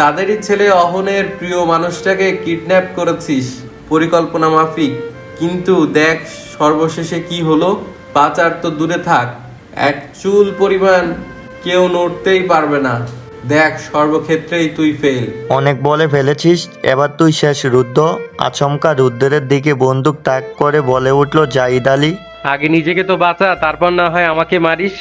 তাদেরই ছেলে অহনের প্রিয় মানুষটাকে কিডন্যাপ করেছিস পরিকল্পনা মাফিক। কিন্তু দেখ সর্বশেষে কি হলো পাচার তো দূরে থাক এক চুল পরিমাণ কেউ নড়তেই পারবে না। দেখ সর্বক্ষেত্রেই তুই ফেল অনেক বলে ফেলেছিস এবার তুই শেষ রুদ্ধ। আচমকা রুদ্রের দিকে বন্দুক তাক করে বলে উঠল জাহিদ আলী। আগে নিজেকে তো বাঁচা তারপর না হয় আমাকে মারিস।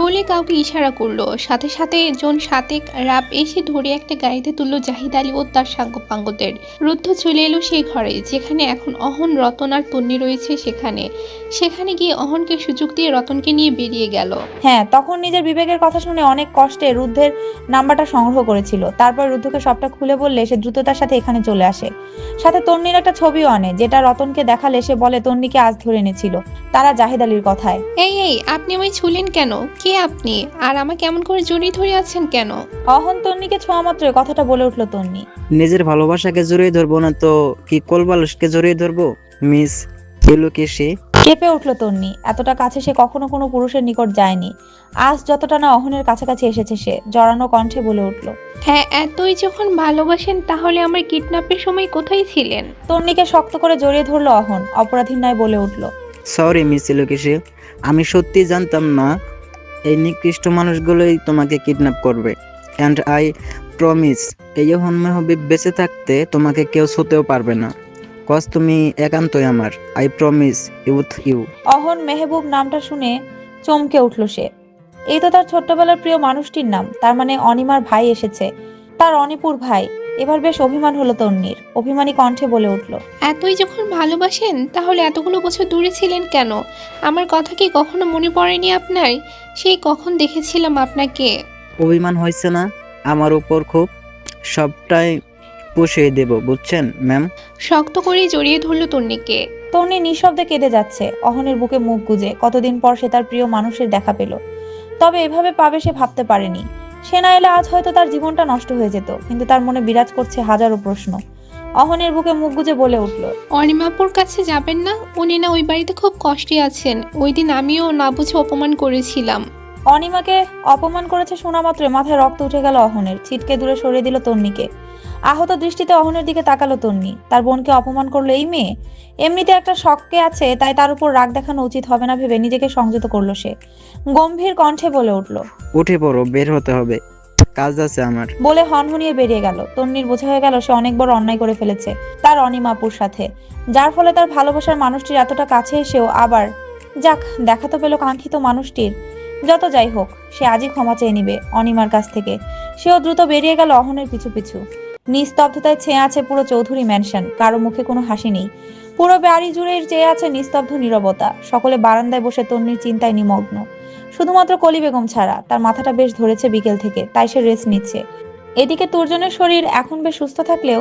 বলে কাউকে ইশারা করল। সাথে সাথে জন সাতেক রাব এসে ধরে একটা গাড়িতে তুললো জাহিদ আলী ও তার সাঙ্গপাঙ্গদের। রুদ্ধ চলে এলো সেই ঘরে যেখানে এখন অহন রতন আর তন্নি রয়েছে সেখানে। সেখানে গিয়ে অহনকে সুযোগ দিয়ে রতনকে নিয়ে বেরিয়ে গেল। হ্যাঁ তখন নিজের বিবেকের কথা শুনে অনেক কষ্টে রুদ্ধের নাম্বারটা সংগ্রহ করেছিল। তারপর রুদ্ধকে সবটা খুলে বললে সে দ্রুততার সাথে এখানে চলে আসে। সাথে তন্নির একটা ছবিও আনে যেটা রতনকে দেখালে সে বলে তন্নিকে আজ ধরে এনেছিল। তারা জাহিদ আলীর কথায়। এই এই আপনি আমায় ছুলেন কেন? কে আপনি? আর আমাকে কেমন করে জড়িয়ে ধরে আছেন কেন? অহন তন্নিকে ছোঁয়া মাত্র কথাটা বলে উঠল তন্নি। নিজের ভালোবাসাকে জড়িয়ে ধরবো না তো কি কোলবালসকে জড়িয়ে ধরবো? মিস এলোকেশে কেঁপে উঠল তন্নি। এতটা কাছে সে কখনো কোনো পুরুষের নিকট যায়নি। আজ যতটা না অহনের কাছাকাছি এসেছে সে জড়ানো কণ্ঠে বলে উঠল। হ্যাঁ এতই যখন ভালোবাসেন তাহলে আমার কিডন্যাপের সময় কোথায় ছিলেন? তন্নিকে শক্ত করে জড়িয়ে ধরলো অহন। অপরাধীর ন্যায় বলে উঠল সরি মিস এলোকেশে আমি সত্যি জানতাম না এই নিকৃষ্ট মানুষগুলোই তোমাকে কিডন্যাপ করবে। অ্যান্ড আই প্রমিস এই হন্মে হবি বেঁচে থাকতে তোমাকে কেউ ছুতেও পারবে না। কজ তুমি একান্তই আমার। আই প্রমিস ইউথ ইউ অহন মেহবুব নামটা শুনে চমকে উঠল সে। এই তো তার ছোট্টবেলার প্রিয় মানুষটির নাম। তার মানে অনিমার ভাই এসেছে। তার অনিপুর ভাই। এবার বেশ অভিমান হলো তন্নির অভিমানী কণ্ঠে বলে উঠল এতই যখন ভালোবাসেন তাহলে এতগুলো বছর দূরে ছিলেন কেন? আমার কথা কি কখনো মনে পড়েনি আপনার? সেই কখন দেখেছিলাম আপনাকে? অভিমান হয়েছে না? আমার উপর খুব সবটাই পুষিয়ে দেব বুঝছেন ম্যাম? শক্ত করে জড়িয়ে ধরল তন্নিকে তন্নি নিঃশব্দে কেঁদে যাচ্ছে। অহনের বুকে মুখ গুজে। কতদিন পর সে তার প্রিয় মানুষের দেখা পেল। তবে এভাবে পাবে সে ভাবতে পারেনি। সে না এলে আজ হয়তো তার জীবনটা নষ্ট হয়ে যেত কিন্তু তার মনে বিরাজ করছে হাজারো প্রশ্ন। অহনের বুকে মুখ গুজে বলে উঠল অনিমাপুর কাছে যাবেন না? উনি না ওই বাড়িতে খুব কষ্টে আছেন। ওই দিন আমিও না বুঝে অপমান করেছিলাম। অনিমাকে অপমান করেছে শোনা মাত্র মাথায় রক্ত উঠে গেল অহনের ছিটকে দূরে সরিয়ে দিল তন্নিকে। আহত দৃষ্টিতে অহনের দিকে তাকালো তন্নি। তার বোনকে অপমান করল এই মেয়ে? এমনিতে একটা শখকে আছে তাই তার উপর রাগ দেখানো উচিত হবে না ভেবে নিজেকে সংযত করল সে। গম্ভীর কণ্ঠে বলে উঠল উঠে পড়ো বের হতে হবে। কাজ আছে আমার। বলে হনহনিয়ে বেরিয়ে গেল। তন্নির বোঝা হয়ে গেল সে অনেক বড় অন্যায় করে ফেলেছে তার অনিমাপুর সাথে। যার ফলে তার ভালোবাসার মানুষটির এতটা কাছে এসেও আবার যাক দেখা তো পেল কাঙ্ক্ষিত মানুষটির। যত যাই হোক সে আজই ক্ষমা চেয়ে নিবে অনিমার কাছ থেকে। সেও দ্রুত বেরিয়ে গেল অহনের পিছু পিছু। নিস্তব্ধতায় ছেয়ে আছে পুরো চৌধুরী ম্যানশন কারও মুখে কোনো হাসি নেই। পুরো বাড়ি জুড়ে চেয়ে আছে নিস্তব্ধ নীরবতা, সকলে বারান্দায় বসে তন্নির চিন্তায় নিমগ্ন। শুধুমাত্র কলি বেগম ছাড়া, তার মাথাটা বেশ ধরেছে বিকেল থেকে, তাই সে রেস্ট নিচ্ছে। এদিকে তুর্জনের শরীর এখন বেশ সুস্থ থাকলেও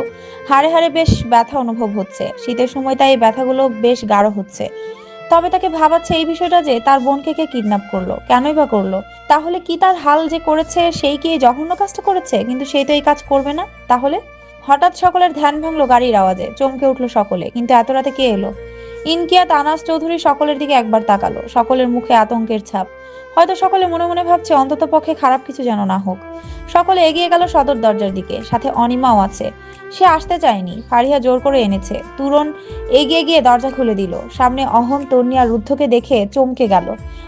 হাড়ে হাড়ে বেশ ব্যথা অনুভব হচ্ছে। শীতের সময় তাই এই ব্যথাগুলো বেশ গাঢ় হচ্ছে। তবে তাকে ভাবাচ্ছে এই বিষয়টা যে তার বোনকে কে কিডন্যাপ করল, কেনই বা করল? তাহলে কি তার হাল যে করেছে, সেই কি এই জঘন্য কাজটা করেছে? কিন্তু সেই তো এই কাজ করবে না। তাহলে? হঠাৎ সকলের ধ্যান ভাঙলো গাড়ির আওয়াজে, চমকে উঠল সকলে। কিন্তু এত রাতে কে এলো? ইনকিয়া তানাস চৌধুরী সকলের দিকে একবার তাকালো, সকলের মুখে আতঙ্কের ছাপ। হয়তো সকলে মনে মনে ভাবছে, অন্তত পক্ষে খারাপ কিছু যেন না হোক। সকলে এগিয়ে গেল সদর দরজার দিকে, সাথে অনিমাও আছে। সে আসতে চায়নি, ফারিহা জোর করে এনেছে। তুরন এগিয়ে গিয়ে দরজা খুলে দিল। সামনে অহন, তন্নি আর রুদ্ধকে দেখে চমকে গেল।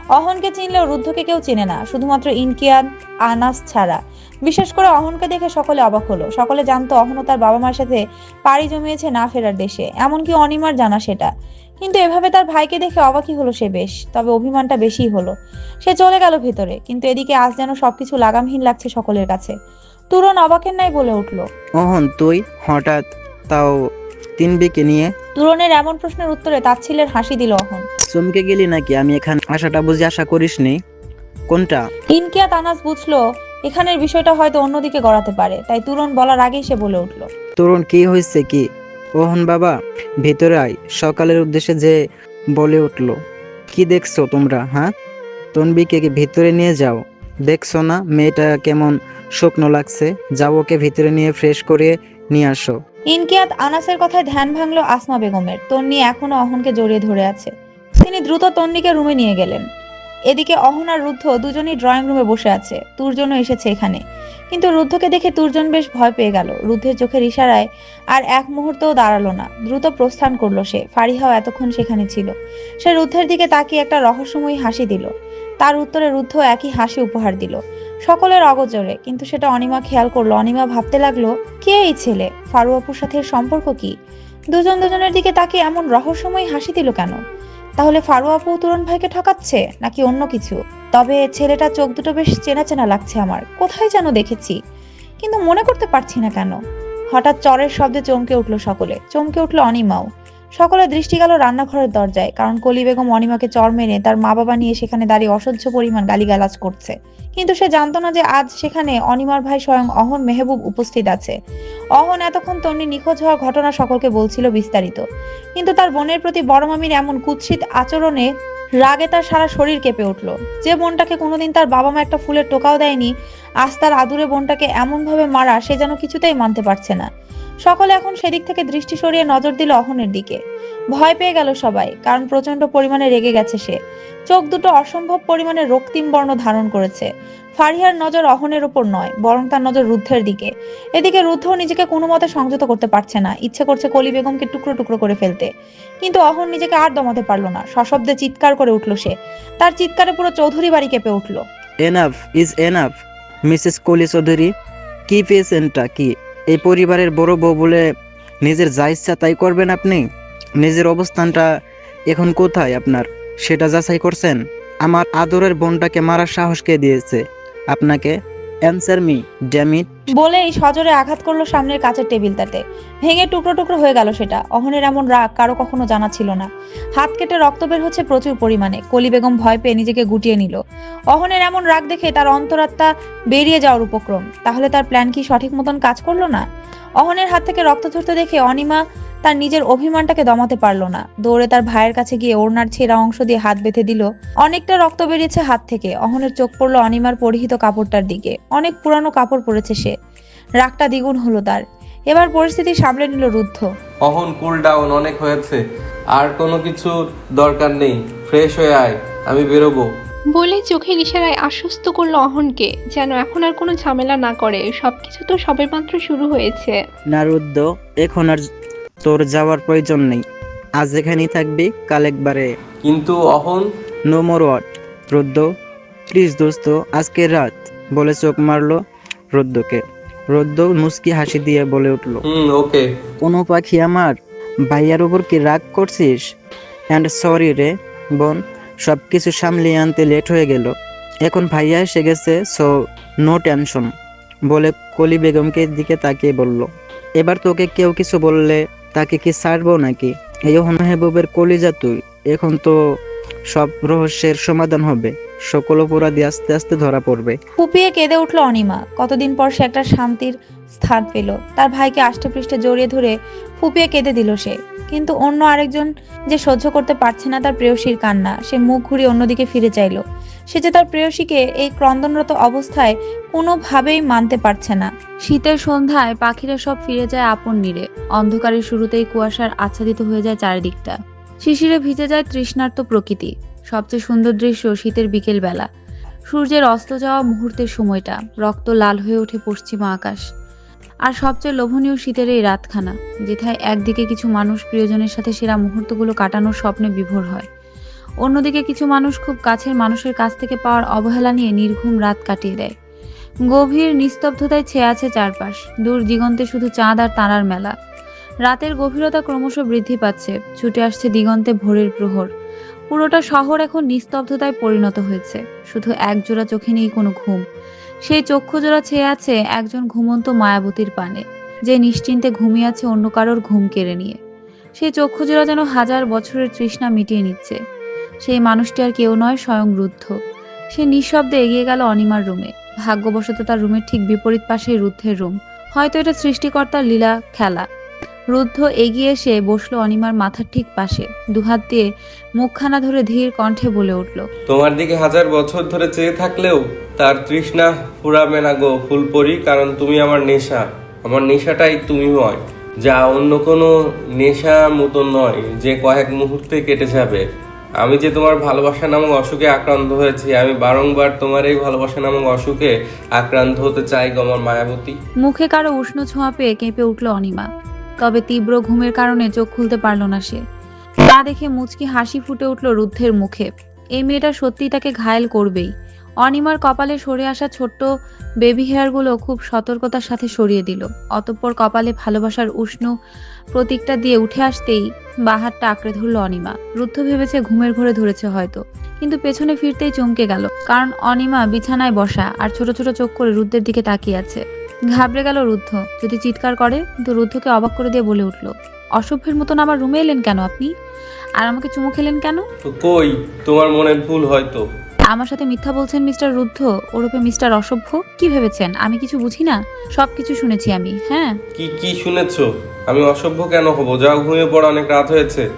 অহনকে চিনলেও রুদ্ধকে কেউ চেনে না, শুধুমাত্র ইনকিয়াদ আনাস ছাড়া। বিশেষ করে অহনকে দেখে সকলে অবাক হলো। সকলে জানতো অহন তার বাবা মার সাথে পাড়ি জমিয়েছে না ফেরার দেশে। এমনকি অনিমার জানা সেটা। কিন্তু এভাবে তার ভাইকে দেখে অবাকই হলো সে বেশ তবে অভিমানটা বেশিই হলো। সে চলে গেল ভেতরে কিন্তু এদিকে আজ যেন সবকিছু লাগামহীন লাগছে সকলের কাছে। তুরন অবাকের নাই বলে উঠল ওহন তুই হঠাৎ তাও তিন বিকে নিয়ে? তুরনের এমন প্রশ্নের উত্তরে তাচ্ছিলের হাসি দিল অহন। চমকে গেলি নাকি? আমি এখানে আশাটা বুঝি আশা করিসনি। কোনটা? ইনকিয়া তানাস বুঝলো এখানের বিষয়টা হয়তো অন্যদিকে গড়াতে পারে তাই তুরন বলার আগেই সে বলে উঠল তরুণ কি হয়েছে কি? ওহন বাবা, ভেতরে আয়। সকালের উদ্দেশ্যে যে বলে উঠল, কি দেখছ তোমরা হ্যাঁ? তনবিকে ভিতরে নিয়ে যাও? দেখছ না, মেয়েটা কেমন শুকনো লাগছে? যাও ওকে ভিতরে নিয়ে ফ্রেশ করে নিয়ে আসো। ইনকিয়াত আনাসের কথায় ধ্যান ভাঙলো আসমা বেগমের। তন্নি এখনও অহনকে জড়িয়ে ধরে আছে। তিনি দ্রুত তন্নিকে রুমে নিয়ে গেলেন। এদিকে অহন আর রুদ্ধ দুজনেই ড্রয়িং রুমে বসে আছে। তুর্জন এসেছে এখানে। কিন্তু রুদ্ধকে দেখে তুর্জন বেশ ভয় পেয়ে গেল। রুদ্ধের চোখের ইশারায় আর এক মুহূর্তও দাঁড়াল না। দ্রুত প্রস্থান করল সে। ফারিহাও এতক্ষণ সেখানে ছিল। সে রুদ্ধের দিকে তাকিয়ে একটা রহস্যময়ী হাসি দিল। তার উত্তরে রুদ্ধ একই হাসি উপহার দিল। সকলের অগোচরে, কিন্তু সেটা অনিমা খেয়াল করল। অনিমা ভাবতে লাগল, কে এই ছেলে? ফারু আপুর সাথে সম্পর্ক কি? দুজন দুজনের দিকে তাকে এমন রহস্যময় হাসি দিল কেন? তাহলে ফারু আপু তুরন ভাইকে ঠকাচ্ছে, নাকি অন্য কিছু? তবে ছেলেটা চোখ দুটো বেশ চেনা চেনা লাগছে আমার। কোথায় যেন দেখেছি। কিন্তু মনে করতে পারছি না কেন। হঠাৎ চরের শব্দে চমকে উঠল সকলে। চমকে উঠল অনিমাও। সকলের দৃষ্টি গেল রান্নাঘরের দরজায়, কারণ কলি বেগম অনিমাকে চর মেরে তার মা বাবা নিয়ে সেখানে দাঁড়িয়ে অসহ্য পরিমাণ গালিগালাজ করছে। কিন্তু সে জানতো না যে আজ সেখানে অনিমার ভাই স্বয়ং অহন মেহবুব উপস্থিত আছে। অহন এতক্ষণ তন্নি নিখোঁজ হওয়ার ঘটনা সকলকে বলছিল বিস্তারিত। কিন্তু তার বোনের প্রতি বড় মামির এমন কুৎসিত আচরণে রাগে তার সারা শরীর কেঁপে উঠল। যে বোনটাকে কোনোদিন তার বাবা মা একটা ফুলের টোকাও দেয়নি, আজ তার আদুরে বোনটাকে এমনভাবে মারা সে যেন কিছুতেই মানতে পারছে না। সকলে এখন সেদিক থেকে দৃষ্টি সরিয়ে নজর দিল অহনের দিকে। ভয় পেয়ে গেল সবাই, কারণ প্রচণ্ড পরিমাণে রেগে গেছে সে। চোখ দুটো অসম্ভব পরিমাণে রক্তিম বর্ণ ধারণ করেছে। ফারিহার নজর অহনের ওপর নয়, বরং তার নজর রুদ্ধের দিকে। এদিকে রুদ্ধ নিজেকে কোনো মতে সংযত করতে পারছে না, ইচ্ছে করছে কলি বেগমকে টুকরো টুকরো করে ফেলতে। কিন্তু অহন নিজেকে আর দমাতে পারল না, সশব্দে চিৎকার করে উঠল সে। তার চিৎকারে পুরো চৌধুরী বাড়ি কেঁপে উঠল। এনাফ ইজ এনাফ মিসেস কলি চৌধুরী। কি পেয়েছেনটা কি? এই পরিবারের বড় বউ বলে নিজের যা ইচ্ছা তাই করবেন আপনি? নিজের অবস্থানটা এখন কোথায় আপনার? সেটা যাচাই করছেন? আমার আদরের বোনটাকে মারার সাহস কে দিয়েছে? আপনাকে অ্যান্সার মি ড্যামিট বলে এই সজোরে আঘাত করল সামনের কাচের টেবিলটাতে। ভেঙে টুকরো টুকরো হয়ে গেল সেটা। অহনের এমন রাগ কারও কখনো জানা ছিল না। হাত কেটে রক্ত বের হচ্ছে প্রচুর পরিমাণে। কলি বেগম ভয় পেয়ে নিজেকে গুটিয়ে নিল। অহনের এমন রাগ দেখে তার অন্তরাত্মা বেরিয়ে যাওয়ার উপক্রম। তাহলে তার প্ল্যান কি সঠিক মতন কাজ করল না? অহনের হাত থেকে রক্ত ঝরতে দেখে অনিমা তার নিজের অভিমানটাকে দমাতে পারল না। দৌড়ে তার ভাইয়ের কাছে গিয়ে ওড়নার ছেঁড়া অংশ দিয়ে হাত বেঁধে দিল। অনেকটা রক্ত বেরিয়েছে হাত থেকে। অহনের চোখ পড়ল অনিমার পরিহিত কাপড়টার দিকে। অনেক পুরানো কাপড় পরেছে সে। রাগটা দ্বিগুণ হলো তার। এবার পরিস্থিতি সামলে নিল রুদ্ধ। অহন কুল ডাউন অনেক হয়েছে। আর কোনো কিছু দরকার নেই। ফ্রেশ হয়ে আয়। আমি বেরোবো। বলে চোখের ইশারায় আশ্বস্ত করল অহনকে যেন এখন আর কোনো ঝামেলা না করে। সবকিছু তো সবেমাত্র শুরু হয়েছে। নারুদ্দ এখন আর তোর যাওয়ার প্রয়োজন নেই। আজ এখানেই থাকবি কাল একবারে। কিন্তু অহন? No more what Rudra please দোস্ত আজকের রাত। বলে চোখ মারলো রুদ্রকে। রুদ্র মুস্কি হাসি দিয়ে বলে উঠল হুম ওকে। কোনো পাখি আমার? ভাইয়ার উপর কি রাগ করছিস? অ্যান্ড সরি রে বোন সব কিছু সামলিয়ে আনতে লেট হয়ে গেল। এখন ভাইয়া এসে গেছে সো নো টেনশন বলে কলি বেগমকে দিকে তাকিয়ে বলল। এবার তোকে কেউ কিছু বললে তাকে কি ছাড়বো নাকি? এই মেহবুবের কলিজা তুই। এখন তো সব রহস্যের সমাধান হবে। সকল অপরাধী আস্তে আস্তে ধরা পড়বে। ফুপিয়ে কেঁদে উঠল অনিমা। কতদিন পর সে একটা শান্তির স্থান পেল। তার ভাইকে আষ্টেপৃষ্ঠে জড়িয়ে ধরে ফুপিয়ে কেঁদে দিল সে। কিন্তু অন্য আরেকজন যে সহ্য করতে পারছে না তার প্রেয়সীর কান্না। সে মুখ ঘুরিয়ে অন্যদিকে ফিরে চাইল। সে যে তার প্রেয়সীকে এই ক্রন্দনরত অবস্থায় কোনোভাবেই মানতে পারছে না। শীতের সন্ধ্যায় পাখিরা সব ফিরে যায় আপন নীড়ে। অন্ধকারের শুরুতেই কুয়াশার আচ্ছাদিত হয়ে যায় চারিদিকটা। শিশিরে ভিজে যায় তৃষ্ণার্ত প্রকৃতি। সবচেয়ে সুন্দর দৃশ্য শীতের বিকেল বেলা সূর্যের অস্ত যাওয়া মুহূর্তের সময়টা। রক্ত লাল হয়ে ওঠে পশ্চিমা আকাশ। আর সবচেয়ে লোভনীয় শীতের এই রাতখানা, যেথায় একদিকে কিছু মানুষ প্রিয়জনের সাথে সেরা মুহূর্তগুলো কাটানোর স্বপ্নে বিভোর হয়। অন্যদিকে কিছু মানুষ খুব কাছের মানুষের কাছ থেকে পাওয়ার অবহেলা নিয়ে নির্ঘুম রাত কাটিয়ে দেয়। গভীর নিস্তব্ধতায় ছেয়ে আছে চারপাশ। দূর দিগন্তে শুধু চাঁদ আর তারার মেলা। রাতের গভীরতা ক্রমশ বৃদ্ধি পাচ্ছে। ছুটে আসছে দিগন্তে ভোরের প্রহর। পুরোটা শহর এখন নিস্তব্ধতায় পরিণত হয়েছে। শুধু একজোড়া চোখে নেই কোনো ঘুম। সেই চক্ষুজোড়া ছেয়ে আছে একজন ঘুমন্ত মায়াবতীর পানে, যে নিশ্চিন্তে ঘুমিয়ে আছে অন্য কারোর ঘুম কেড়ে নিয়ে। সেই চক্ষুজোড়া যেন হাজার বছরের তৃষ্ণা মিটিয়ে নিচ্ছে। সেই মানুষটি আর কেউ নয়, স্বয়ং রুদ্ধ। সে নিঃশব্দে এগিয়ে গেল অনিমার রুমে। ভাগ্যবশত তার রুমের ঠিক বিপরীত পাশেই রুদ্ধের রুম। হয়তো এটা সৃষ্টিকর্তার লীলা খেলা। রুদ্ধ এগিয়ে এসে বসল অনিমার মাথার ঠিক পাশে। দুহাত দিয়ে মুখখানা ধরে ধীর কণ্ঠে বলে উঠল, তোমার দিকে হাজার বছর ধরে চেয়ে থাকলেও তার তৃষ্ণা ফুরাবে না গো ফুলপরি, কারণ তুমি আমার নেশা। আমার নেশাটাই তুমি হয় যা অন্য কোনো নেশা মতো নয় যে কয়েক মুহূর্তে কেটে যাবে। আমি যে তোমার ভালোবাসা নামক অসুখে আক্রান্ত হয়েছি, আমি বারংবার তোমার এই ভালোবাসা নামক অসুখে আক্রান্ত হতে চাই গো আমার মায়াবতী। মুখে কারও উষ্ণ ছোঁয়া পেয়ে কেঁপে উঠল অনিমা। তবে তীব্র ঘুমের কারণে চোখ খুলতে পারল না সে। তা দেখে মুচকি হাসি ফুটে উঠল রুদ্ধের মুখে। এই মেয়েটা সত্যি তাকে ঘায়েল করবেই। অনিমার কপালে সরে আসা ছোট্ট বেবি হেয়ারগুলো খুব সতর্কতার সাথে সরিয়ে দিল। অতঃপর কপালে ভালোবাসার উষ্ণ প্রতীকটা দিয়ে উঠে আসতেই বাহারটা আঁকড়ে ধরল অনিমা। রুদ্ধ ভেবেছে ঘুমের ঘরে ধরেছে হয়তো, কিন্তু পেছনে ফিরতেই চমকে গেল। কারণ অনিমা বিছানায় বসা আর ছোট ছোট চোখ করে রুদ্ধের দিকে তাকিয়ে আছে। ঘাবড়ে গেল রুদ্ধ। যদি চিৎকার করে কিন্তু রুদ্ধকে অবাক করে দিয়ে বলে উঠল, অসভ্যের মতন আমার রুমে এলেন কেন আপনি? আর আমাকে চুমু খেলেন কেন? কই? তোমার মনের ভুল হয়তো। আমার সাথে মিথ্যা বলছেন মিস্টার রুদ্ধ, ওরূপে মিস্টার অসভ্য? কি ভেবেছেন? আমি কিছু বুঝি না? সব কিছু শুনেছি আমি হ্যাঁ? কি কি শুনেছো? আমি অসভ্য কেন হব? যাও ঘুমিয়ে পড়া, অনেক রাত হয়েছে।